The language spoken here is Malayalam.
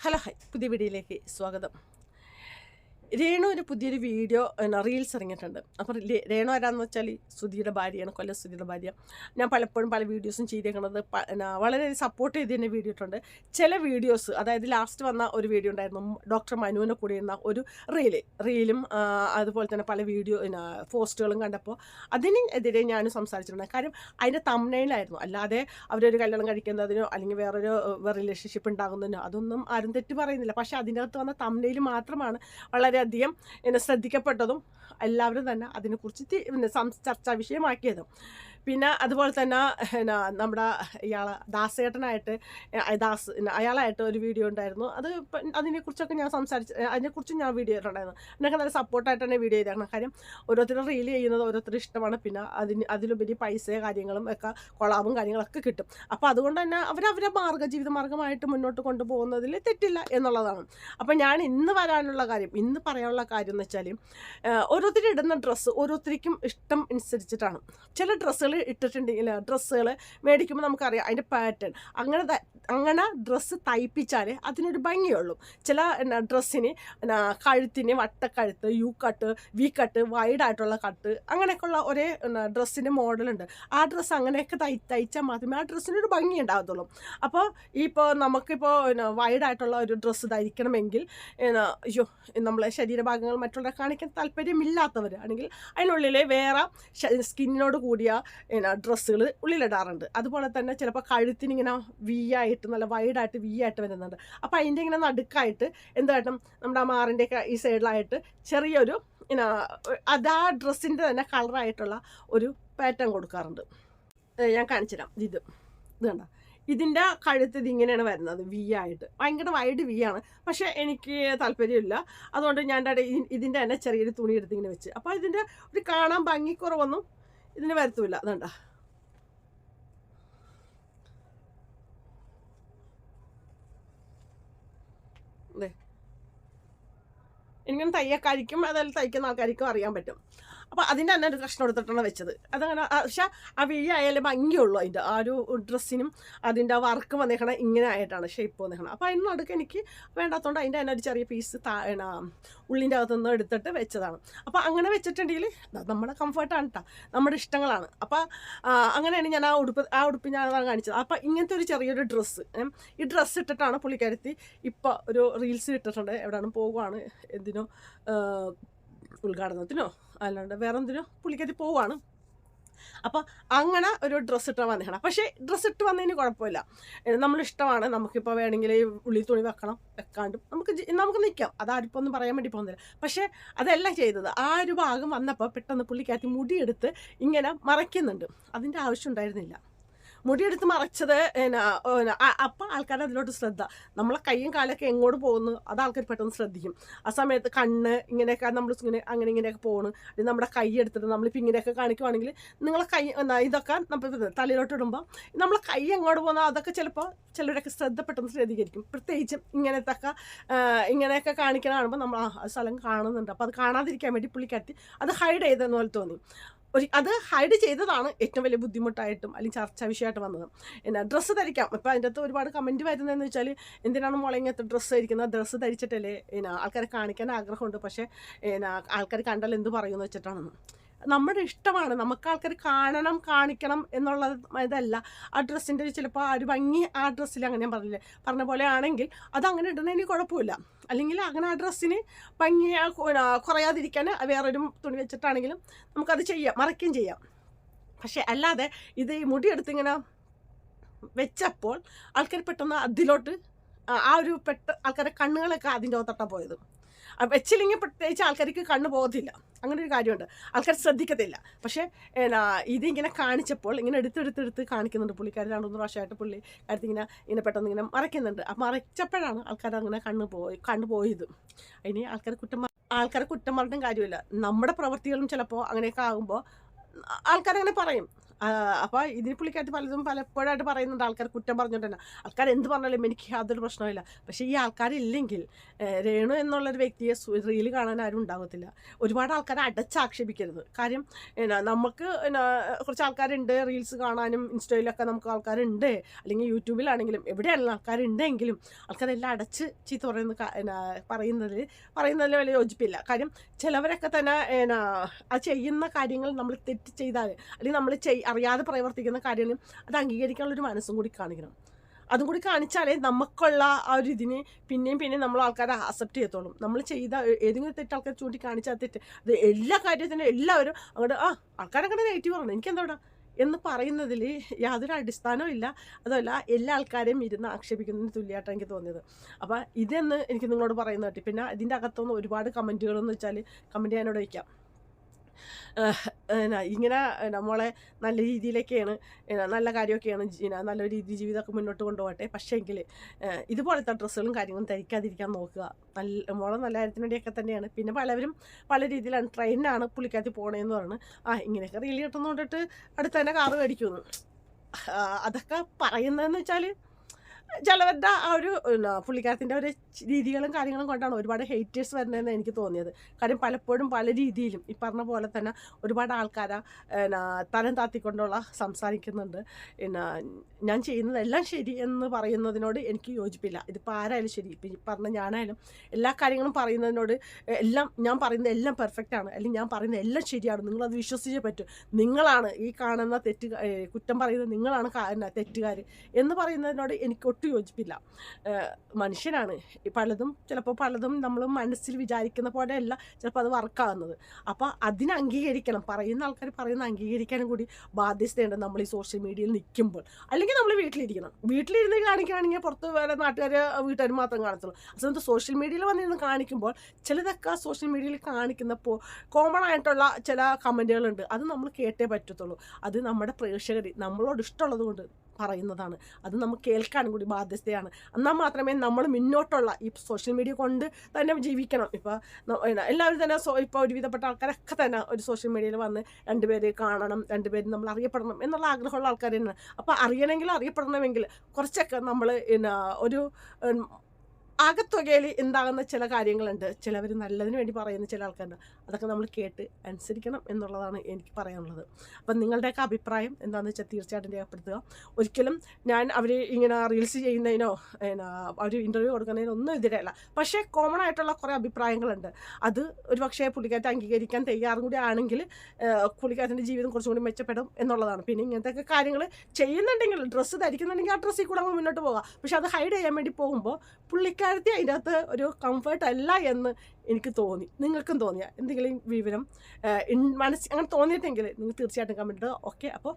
Hello high. പുതിയ വീഡിയോയിലേക്ക് സ്വാഗതം. രേണു ഒരു പുതിയൊരു വീഡിയോ റീൽസ് ഇറങ്ങിയിട്ടുണ്ട്. അപ്പോൾ രേണു ആരാന്ന് വെച്ചാൽ സുധിയുടെ ഭാര്യയാണ് കൊല്ലം സുധിയുടെ ഭാര്യ. ഞാൻ പലപ്പോഴും പല വീഡിയോസും ചെയ്തേക്കുന്നത് വളരെ സപ്പോർട്ട് ചെയ്ത് തന്നെ വീഡിയോ ഇട്ടുണ്ട് ചില വീഡിയോസ് അതായത് ലാസ്റ്റ് വന്ന ഒരു വീഡിയോ ഉണ്ടായിരുന്നു ഡോക്ടർ മനുവിനെ കൂടി ഇരുന്ന ഒരു റീൽ റീലും അതുപോലെ തന്നെ പല വീഡിയോ പോസ്റ്റുകളും കണ്ടപ്പോൾ അതിനെതിരെ ഞാൻ സംസാരിച്ചിട്ടുണ്ട്. കാര്യം അതിന്റെ തമ്മനയിലായിരുന്നു അല്ലാതെ അവരൊരു കല്യാണം കഴിക്കുന്നതിനോ അല്ലെങ്കിൽ വേറൊരു റിലേഷൻഷിപ്പ് ഉണ്ടാകുന്നതിനോ അതൊന്നും ആരും തെറ്റ് പറയുന്നില്ല. പക്ഷേ അതിന്റെ വന്ന തമ്മനയിൽ മാത്രമാണ് വളരെയധികം എന്നെ ശ്രദ്ധിക്കപ്പെട്ടതും എല്ലാവരും തന്നെ അതിനെക്കുറിച്ച് സം- ചർച്ചാ വിഷയമാക്കിയതും. പിന്നെ അതുപോലെ തന്നെ നമ്മുടെ ഇയാളെ ദാസേട്ടനായിട്ട് ദാസ് അയാളായിട്ട് ഒരു വീഡിയോ ഉണ്ടായിരുന്നു. അത് അതിനെക്കുറിച്ചൊക്കെ ഞാൻ സംസാരിച്ച് അതിനെക്കുറിച്ച് ഞാൻ വീഡിയോ ഇട്ടുണ്ടായിരുന്നു എന്നൊക്കെ നല്ല സപ്പോർട്ടായിട്ട് തന്നെ വീഡിയോ ചെയ്തേക്കണം കാര്യം ഓരോരുത്തരും റീൽ ചെയ്യുന്നത് ഓരോരുത്തരും ഇഷ്ടമാണ്. പിന്നെ അതിന് അതിലുപരി പൈസ കാര്യങ്ങളും ഒക്കെ കൊളാബും കാര്യങ്ങളൊക്കെ കിട്ടും. അപ്പോൾ അതുകൊണ്ട് തന്നെ അവരവരെ മാർഗ ജീവിത മാർഗമായിട്ട് മുന്നോട്ട് കൊണ്ടുപോകുന്നതിൽ തെറ്റില്ല എന്നുള്ളതാണ്. അപ്പം ഞാൻ ഇന്ന് വരാനുള്ള കാര്യം ഇന്ന് പറയാനുള്ള കാര്യം എന്ന് വെച്ചാൽ ഓരോരുത്തർ ഇടുന്ന ഡ്രസ്സ് ഓരോരുത്തർക്കും ഇഷ്ടം അനുസരിച്ചിട്ടാണ്. ചില ഡ്രസ്സുകൾ ഇട്ടിട്ടുണ്ടെങ്കിൽ ഡ്രസ്സുകൾ മേടിക്കുമ്പോൾ നമുക്കറിയാം അതിന്റെ പാറ്റേൺ അങ്ങനെ അങ്ങനെ ഡ്രസ്സ് തയ്പ്പിച്ചാൽ അതിനൊരു ഭംഗിയുള്ളൂ. ചില എന്നാ ഡ്രസ്സിന് എന്നാ കഴുത്തിന് വട്ടക്കഴുത്ത് യു കട്ട് വി കട്ട് വൈഡായിട്ടുള്ള കട്ട് അങ്ങനെയൊക്കെയുള്ള ഒരേ ഡ്രസ്സിന്റെ മോഡലുണ്ട് ആ ഡ്രസ്സ് അങ്ങനെയൊക്കെ തയ് തയ്ച്ചാൽ മാത്രമേ ആ ഡ്രസ്സിനൊരു ഭംഗി ഉണ്ടാകത്തുള്ളൂ. അപ്പോൾ ഇപ്പോൾ നമുക്കിപ്പോൾ വൈഡായിട്ടുള്ള ഒരു ഡ്രസ്സ് ധരിക്കണമെങ്കിൽ അയ്യോ നമ്മളെ ശരീരഭാഗങ്ങൾ മറ്റുള്ളവരെ കാണിക്കാൻ താല്പര്യമില്ലാത്തവർ ആണെങ്കിൽ അതിനുള്ളിൽ വേറെ സ്കിന്നിനോട് കൂടിയ എന്നാ ഡ്രസ്സുകൾ ഉള്ളിലിടാറുണ്ട്. അതുപോലെ തന്നെ ചിലപ്പോൾ കഴുത്തിനിങ്ങനെ വി ആയിട്ട് നല്ല വൈഡായിട്ട് വി ആയിട്ട് വരുന്നുണ്ട്. അപ്പോൾ അതിന്റെ ഇങ്ങനെ നടുക്കായിട്ട് എന്തായിട്ടും നമ്മുടെ ആ മാറിന്റെ ഈ സൈഡിലായിട്ട് ചെറിയൊരു പിന്നെ അത് ഡ്രസ്സിന്റെ തന്നെ കളറായിട്ടുള്ള ഒരു പാറ്റേൺ കൊടുക്കാറുണ്ട്. ഞാൻ കാണിച്ചുതരാം ഇത് ഇത് കണ്ട? ഇതിന്റെ കഴുത്ത് ഇതിങ്ങനെയാണ് വരുന്നത് വി ആയിട്ട് ഭയങ്കര വൈഡ് വി ആണ് പക്ഷേ എനിക്ക് താല്പര്യമില്ല. അതുകൊണ്ട് ഞാൻ ഇതിന്റെ തന്നെ ചെറിയൊരു തുണി എടുത്ത് ഇങ്ങനെ വെച്ച്. അപ്പോൾ ഇതിന്റെ ഒരു കാണാൻ ഭംഗിക്കുറവൊന്നും ഇതിന് വരത്തുമില്ല അതുണ്ട അതെ എനിക്കും തയ്യക്കാരിക്കും അതായത് തയ്ക്കുന്ന ആൾക്കാർക്കും അറിയാൻ പറ്റും. അപ്പോൾ അതിന്റെ തന്നെ ഒരു കഷ്ണം എടുത്തിട്ടാണ് വെച്ചത്. അതങ്ങനെ പക്ഷെ ആ വിഴി ആയാലും ഭംഗിയുള്ളൂ അതിന്റെ ആ ഒരു ഡ്രസ്സിനും അതിന്റെ ആ വർക്ക് വന്നേക്കണ ഇങ്ങനെ ആയിട്ടാണ് ഷേപ്പ് വന്നേക്കണം. അപ്പോൾ അതിന് നടുക്ക് എനിക്ക് വേണ്ടാത്തതുകൊണ്ട് അതിന്റെ തന്നെ ഒരു ചെറിയ പീസ് താഴണ ഉള്ളിന്റെ അകത്തുനിന്ന് എടുത്തിട്ട് വെച്ചതാണ്. അപ്പോൾ അങ്ങനെ വെച്ചിട്ടുണ്ടെങ്കിൽ നമ്മുടെ കംഫർട്ടാണ് കേട്ടോ നമ്മുടെ ഇഷ്ടങ്ങളാണ്. അപ്പോൾ അങ്ങനെയാണ് ഞാൻ ആ ഉടുപ്പ് ആ ഉടുപ്പ് ഞാൻ കാണിച്ചത്. അപ്പോൾ ഇങ്ങനത്തെ ഒരു ചെറിയൊരു ഡ്രസ്സ് ഈ ഡ്രസ്സ് ഇട്ടിട്ടാണ് പുള്ളിക്കാരത്തി ഇപ്പോൾ ഒരു റീൽസ് ഇട്ടിട്ടുണ്ട്. എവിടെയാണ് പോകുവാണ് എന്തിനോ ഉദ്ഘാടനത്തിനോ? അല്ലാണ്ട് വേറെ എന്തിനോ പുള്ളിക്കത്തി പോവാണ്. അപ്പോൾ അങ്ങനെ ഒരു ഡ്രസ്സ് ഇട്ട് വന്നേക്കണം പക്ഷേ ഡ്രസ്സ് ഇട്ട് വന്നതിന് കുഴപ്പമില്ല. നമ്മളിഷ്ടമാണ്. നമുക്കിപ്പോൾ വേണമെങ്കിൽ ഉള്ളി തുണി വെക്കണം വെക്കാണ്ടും നമുക്ക് നമുക്ക് നിൽക്കാം അതാരിപ്പോൾ ഒന്നും പറയാൻ വേണ്ടി പോകുന്നില്ല. പക്ഷേ അതെല്ലാം ചെയ്തത് ആ ഒരു ഭാഗം വന്നപ്പോൾ പെട്ടെന്ന് പുള്ളിക്കകത്ത് മുടിയെടുത്ത് ഇങ്ങനെ മറയ്ക്കുന്നുണ്ട്. അതിന്റെ ആവശ്യം ഉണ്ടായിരുന്നില്ല. മുടിയെടുത്ത് മറച്ചത് അപ്പം ആൾക്കാർ അതിലോട്ട് ശ്രദ്ധ. നമ്മളെ കൈയും കാലൊക്കെ എങ്ങോട്ട് പോകുന്നു അത് ആൾക്കാർ പെട്ടെന്ന് ശ്രദ്ധിക്കും. ആ സമയത്ത് കണ്ണ് ഇങ്ങനെയൊക്കെ നമ്മൾ ഇങ്ങനെ അങ്ങനെ ഇങ്ങനെയൊക്കെ പോകണം അല്ലെങ്കിൽ നമ്മുടെ കൈ എടുത്തിട്ട് നമ്മളിപ്പോൾ ഇങ്ങനെയൊക്കെ കാണിക്കുവാണെങ്കിൽ നിങ്ങളെ കൈ ഇതൊക്കെ നമ്മൾ തലയിലോട്ട് ഇടുമ്പോൾ നമ്മളെ കൈ എങ്ങോട്ട് പോകുന്നോ അതൊക്കെ ചിലപ്പോൾ ചിലരൊക്കെ ശ്രദ്ധ പെട്ടെന്ന് ശ്രദ്ധീകരിക്കും. പ്രത്യേകിച്ചും ഇങ്ങനത്തെ ഒക്കെ ഇങ്ങനെയൊക്കെ കാണിക്കണ കാണുമ്പോൾ നമ്മൾ ആ സ്ഥലം കാണുന്നുണ്ട്. അപ്പോൾ അത് കാണാതിരിക്കാൻ വേണ്ടി പുള്ളിക്കത്തി അത് ഹൈഡ് ചെയ്തെന്ന് പോലെ തോന്നി. ഒരു അത് ഹൈഡ് ചെയ്തതാണ് ഏറ്റവും വലിയ ബുദ്ധിമുട്ടായിട്ടും അല്ലെങ്കിൽ ചർച്ചാ വിഷയമായിട്ട് വന്നത്. എന്നാ ഡ്രസ്സ് ധരിക്കാം. ഇപ്പോൾ അതിന്റെ അകത്ത് ഒരുപാട് കമന്റ് വരുന്നതെന്ന് വെച്ചാൽ എന്തിനാണ് മോളെ ഡ്രസ്സ് ധരിക്കുന്നത്? ഡ്രസ്സ് ധരിച്ചിട്ടല്ലേ എന്നാ ആൾക്കാരെ കാണിക്കാൻ ആഗ്രഹമുണ്ട്. പക്ഷേ എന്നാ ആൾക്കാർ കണ്ടാൽ എന്ത് പറയുമെന്ന് വെച്ചിട്ടാണെന്ന് നമ്മുടെ ഇഷ്ടമാണ്. നമുക്ക് ആൾക്കാർ കാണണം കാണിക്കണം എന്നുള്ളത് ഇതല്ല. ആ ഡ്രസ്സിന്റെ ചിലപ്പോൾ ആ ഒരു ഭംഗി ആ ഡ്രസ്സിൽ അങ്ങനെ ഞാൻ പറഞ്ഞില്ലേ? പറഞ്ഞ പോലെ ആണെങ്കിൽ അത് അങ്ങനെ ഇടുന്നതിന് കുഴപ്പമില്ല. അല്ലെങ്കിൽ അങ്ങനെ ആ ഡ്രസ്സിന് ഭംഗി കുറയാതിരിക്കാൻ വേറൊരു തുണി വെച്ചിട്ടാണെങ്കിലും നമുക്കത് ചെയ്യാം മറയ്ക്കുകയും ചെയ്യാം. പക്ഷേ അല്ലാതെ ഇത് ഈ മുടിയെടുത്ത് ഇങ്ങനെ വെച്ചപ്പോൾ ആൾക്കാർ പെട്ടെന്ന് അതിലോട്ട് ആ- ഒരു പെട്ട ആൾക്കാരുടെ കണ്ണുകളൊക്കെ അതിന്റെ അകത്തോട്ടാണ് പോയത്. വെച്ചില്ലെങ്കിൽ പ്രത്യേകിച്ച് ആൾക്കാർക്ക് കണ്ണു പോകത്തില്ല. അങ്ങനെ ഒരു കാര്യമുണ്ട്. ആൾക്കാർ ശ്രദ്ധിക്കത്തില്ല. പക്ഷേ എന്നാ ഇതിങ്ങനെ കാണിച്ചപ്പോൾ ഇങ്ങനെ എടുത്തെടുത്തെടുത്ത് കാണിക്കുന്നുണ്ട് പുള്ളിക്കാർ രണ്ട് മൂന്ന് പ്രാവശ്യമായിട്ട് പുള്ളി കാര്യത്തിൽ ഇങ്ങനെ ഇങ്ങനെ പെട്ടെന്ന് ഇങ്ങനെ മറയ്ക്കുന്നുണ്ട്. ആ മറച്ചപ്പോഴാണ് ആൾക്കാർ അങ്ങനെ കണ്ണ് പോയി കണ്ണു പോയത്. അതിന് ആൾക്കാർ കുറ്റം ആൾക്കാരെ കുറ്റം പറഞ്ഞിട്ടും കാര്യമില്ല. നമ്മുടെ പ്രവൃത്തികളും ചിലപ്പോൾ അങ്ങനെയൊക്കെ ആകുമ്പോൾ ആൾക്കാരങ്ങനെ പറയും. അപ്പോൾ ഇതിന് പുള്ളിക്കായിട്ട് പലതും പലപ്പോഴായിട്ട് പറയുന്നുണ്ട്. ആൾക്കാർ കുറ്റം പറഞ്ഞുകൊണ്ട് ആൾക്കാർ എന്ത് പറഞ്ഞാലും എനിക്ക് യാതൊരു പ്രശ്നമില്ല പക്ഷേ ഈ ആൾക്കാരില്ലെങ്കിൽ രേണു എന്നുള്ളൊരു വ്യക്തിയെ റീൽ കാണാൻ ആരും ഉണ്ടാകത്തില്ല ഒരുപാട് ആൾക്കാരെ അടച്ചാക്ഷേപിക്കരുത്. കാര്യം എന്നാ നമുക്ക് എന്നാ കുറച്ച് ആൾക്കാരുണ്ട് റീൽസ് കാണാനും ഇൻസ്റ്റയിലൊക്കെ നമുക്ക് ആൾക്കാരുണ്ട്. അല്ലെങ്കിൽ യൂട്യൂബിലാണെങ്കിലും എവിടെയാണെങ്കിലും ആൾക്കാരുണ്ടെങ്കിലും ആൾക്കാരെല്ലാം അടച്ച് ചീത്ത പറയുന്ന എന്നാ പറയുന്നതിൽ പറയുന്നതിൽ വലിയ യോജിപ്പില്ല. കാര്യം ചിലവരൊക്കെ തന്നെ എന്നാ ആ ചെയ്യുന്ന കാര്യങ്ങൾ നമ്മൾ തെറ്റ് ചെയ്താൽ അല്ലെങ്കിൽ നമ്മൾ ചെയ് അറിയാതെ പ്രവർത്തിക്കുന്ന കാര്യങ്ങൾ അത് അംഗീകരിക്കാനുള്ളൊരു മനസ്സും കൂടി കാണിക്കണം. അതും കൂടി കാണിച്ചാലേ നമുക്കുള്ള ആ ഒരു ഇതിനെ പിന്നെയും പിന്നെയും നമ്മൾ ആൾക്കാരെ അക്സെപ്റ്റ് ചെയ്യത്തുള്ളൂ. നമ്മൾ ചെയ്ത ഏതെങ്കിലും തെറ്റ് ആൾക്കാർ ചൂണ്ടി കാണിച്ചാൽ തെറ്റ്. അത് എല്ലാ കാര്യത്തിനും എല്ലാവരും അങ്ങോട്ട് ആ ആൾക്കാരങ്ങനെ നെഗറ്റീവ് പറഞ്ഞു എനിക്കെന്താ എന്ന് പറയുന്നതിൽ യാതൊരു അടിസ്ഥാനവും ഇല്ല. അതല്ല എല്ലാ ആൾക്കാരെയും ഇരുന്ന് ആക്ഷേപിക്കുന്നതിന് തുല്യമായിട്ടാണ് എനിക്ക് തോന്നിയത്. അപ്പോൾ ഇതെന്ന് എനിക്ക് നിങ്ങളോട് പറയുന്നത് പറ്റി പിന്നെ ഇതിന്റെ അകത്തുനിന്ന് ഒരുപാട് കമന്റുകളെന്ന് വെച്ചാൽ കമന്റ് ചെയ്യാനോട് വയ്ക്കാം. ഇങ്ങനെ നമ്മളെ നല്ല രീതിയിലേക്കാണ് നല്ല കാര്യമൊക്കെയാണ് നല്ല രീതി ജീവിതമൊക്കെ മുന്നോട്ട് കൊണ്ടുപോകട്ടെ. പക്ഷേങ്കിൽ ഇതുപോലത്തെ ഡ്രസ്സുകളും കാര്യങ്ങളും ധരിക്കാതിരിക്കാൻ നോക്കുക. നല്ല മോളെ നല്ല കാര്യത്തിന് വേണ്ടിയൊക്കെ തന്നെയാണ്. പിന്നെ പലവരും പല രീതിയിലാണ് ട്രെയിനിനാണ് പുള്ളിക്കാത്തി പോണേന്ന് പറഞ്ഞു ആ ഇങ്ങനെയൊക്കെ റീൽ കിട്ടുന്നോണ്ടിട്ട് അടുത്ത് തന്നെ കാറ് മേടിക്കുമെന്ന്. ആ, അതൊക്കെ പറയുന്നതെന്ന് വെച്ചാൽ ചിലവരുടെ ആ ഒരു പുള്ളിക്കാരത്തിന്റെ ഒരു രീതികളും കാര്യങ്ങളും കൊണ്ടാണ് ഒരുപാട് ഹെയ്റ്റേഴ്സ് വരുന്നതെന്ന് എനിക്ക് തോന്നിയത്. കാര്യം പലപ്പോഴും പല രീതിയിലും ഈ പറഞ്ഞ പോലെ തന്നെ ഒരുപാട് ആൾക്കാരെ തരം താത്തിക്കൊണ്ടുള്ള സംസാരിക്കുന്നുണ്ട്. പിന്നെ ഞാൻ ചെയ്യുന്നതെല്ലാം ശരി എന്ന് പറയുന്നതിനോട് എനിക്ക് യോജിപ്പില്ല. ഇതിപ്പോൾ ആരായാലും ശരി. ഇപ്പം ഈ പറഞ്ഞ ഞാനായാലും എല്ലാ കാര്യങ്ങളും പറയുന്നതിനോട് എല്ലാം ഞാൻ പറയുന്നത് എല്ലാം പെർഫെക്റ്റ് ആണ്. അല്ലെങ്കിൽ ഞാൻ പറയുന്നത് എല്ലാം ശരിയാണ്. നിങ്ങളത് വിശ്വസിച്ചേ പറ്റൂ. നിങ്ങളാണ് ഈ കാണുന്ന തെറ്റ് കുറ്റം പറയുന്നത് നിങ്ങളാണ് തെറ്റുകാർ എന്ന് പറയുന്നതിനോട് എനിക്ക് ഒട്ടും യോജിപ്പില്ല. മനുഷ്യനാണ്. പലതും ചിലപ്പോൾ പലതും നമ്മൾ മനസ്സിൽ വിചാരിക്കുന്ന പോലെയല്ല ചിലപ്പോൾ അത് വർക്കാകുന്നത് അപ്പോൾ അതിനെ അംഗീകരിക്കണം. പറയുന്ന ആൾക്കാർ പറയുന്ന അംഗീകരിക്കാനും കൂടി ബാധ്യതയുണ്ട് നമ്മൾ ഈ സോഷ്യൽ മീഡിയയിൽ നിൽക്കുമ്പോൾ. അല്ലെങ്കിൽ നമ്മൾ വീട്ടിലിരിക്കണം. വീട്ടിലിരുന്ന് കാണിക്കുകയാണെങ്കിൽ പുറത്ത് വേറെ നാട്ടുകാർ വീട്ടുകാർ മാത്രം കാണത്തുള്ളൂ. അതുകൊണ്ട് സോഷ്യൽ മീഡിയയിൽ വന്നിരുന്ന് കാണിക്കുമ്പോൾ ചിലതൊക്കെ സോഷ്യൽ മീഡിയയിൽ കാണിക്കുന്നപ്പോൾ കോമൺ ആയിട്ടുള്ള ചില കമന്റുകളുണ്ട് അത് നമ്മൾ കേട്ടേ പറ്റത്തുള്ളൂ. അത് നമ്മുടെ പ്രേക്ഷകർ നമ്മളോട് ഇഷ്ടമുള്ളത് കൊണ്ട് പറയുന്നതാണ്. അത് നമുക്ക് കേൾക്കാനും കൂടി ബാധ്യതയാണ്. എന്നാൽ മാത്രമേ നമ്മൾ മുന്നോട്ടുള്ള ഈ സോഷ്യൽ മീഡിയ കൊണ്ട് തന്നെ ജീവിക്കണം. ഇപ്പോൾ എല്ലാവരും തന്നെ ഇപ്പോൾ ഒരുവിധപ്പെട്ട ആൾക്കാരൊക്കെ തന്നെ ഒരു സോഷ്യൽ മീഡിയയിൽ വന്ന് രണ്ടുപേരെ കാണണം രണ്ടുപേരും നമ്മൾ അറിയപ്പെടണം എന്നുള്ള ആഗ്രഹമുള്ള ആൾക്കാർ തന്നെയാണ്. അപ്പോൾ അറിയണമെങ്കിൽ അറിയപ്പെടണമെങ്കിൽ കുറച്ചൊക്കെ നമ്മൾ ഒരു ആകത്തുകയിൽ ഉണ്ടാകുന്ന ചില കാര്യങ്ങളുണ്ട്. ചിലവർ നല്ലതിന് വേണ്ടി പറയുന്ന ചില ആൾക്കാരുണ്ട്. അതൊക്കെ നമ്മൾ കേട്ട് അനുസരിക്കണം എന്നുള്ളതാണ് എനിക്ക് പറയാനുള്ളത്. അപ്പം നിങ്ങളുടെയൊക്കെ അഭിപ്രായം എന്താണെന്ന് വെച്ചാൽ തീർച്ചയായിട്ടും രേഖപ്പെടുത്തുക. ഒരിക്കലും ഞാൻ അവർ ഇങ്ങനെ റീൽസ് ചെയ്യുന്നതിനോ എന്നാ അവർ ഇന്റർവ്യൂ കൊടുക്കുന്നതിനോ ഒന്നും എതിരല്ല. പക്ഷേ കോമൺ ആയിട്ടുള്ള കുറേ അഭിപ്രായങ്ങളുണ്ട്. അത് ഒരു പക്ഷേ പുള്ളിക്കാരത്തെ അംഗീകരിക്കാൻ തയ്യാറും കൂടി ആണെങ്കിൽ പുള്ളിക്കാരത്തിന്റെ ജീവിതം കുറച്ചും കൂടി മെച്ചപ്പെടും എന്നുള്ളതാണ്. പിന്നെ ഇങ്ങനത്തെ കാര്യങ്ങൾ ചെയ്യുന്നുണ്ടെങ്കിൽ ഡ്രസ്സ് ധരിക്കുന്നുണ്ടെങ്കിൽ ആ ഡ്രസ്സിൽ കൂടെ അങ്ങ് മുന്നോട്ട് പോകാം. പക്ഷെ അത് ഹൈഡ് ചെയ്യാൻ വേണ്ടി പോകുമ്പോൾ പുള്ളിക്കാരത്തി അതിന്റെ അകത്ത് ഒരു കംഫർട്ട് അല്ല എന്ന് എനിക്ക് തോന്നി. നിങ്ങൾക്കും തോന്നിയ. എന്തെങ്കിലും വിവരം മനസ്സിൽ അങ്ങനെ തോന്നിയിട്ടെങ്കിൽ നിങ്ങൾ തീർച്ചയായിട്ടും കമന്റ് ഓക്കെ അപ്പോൾ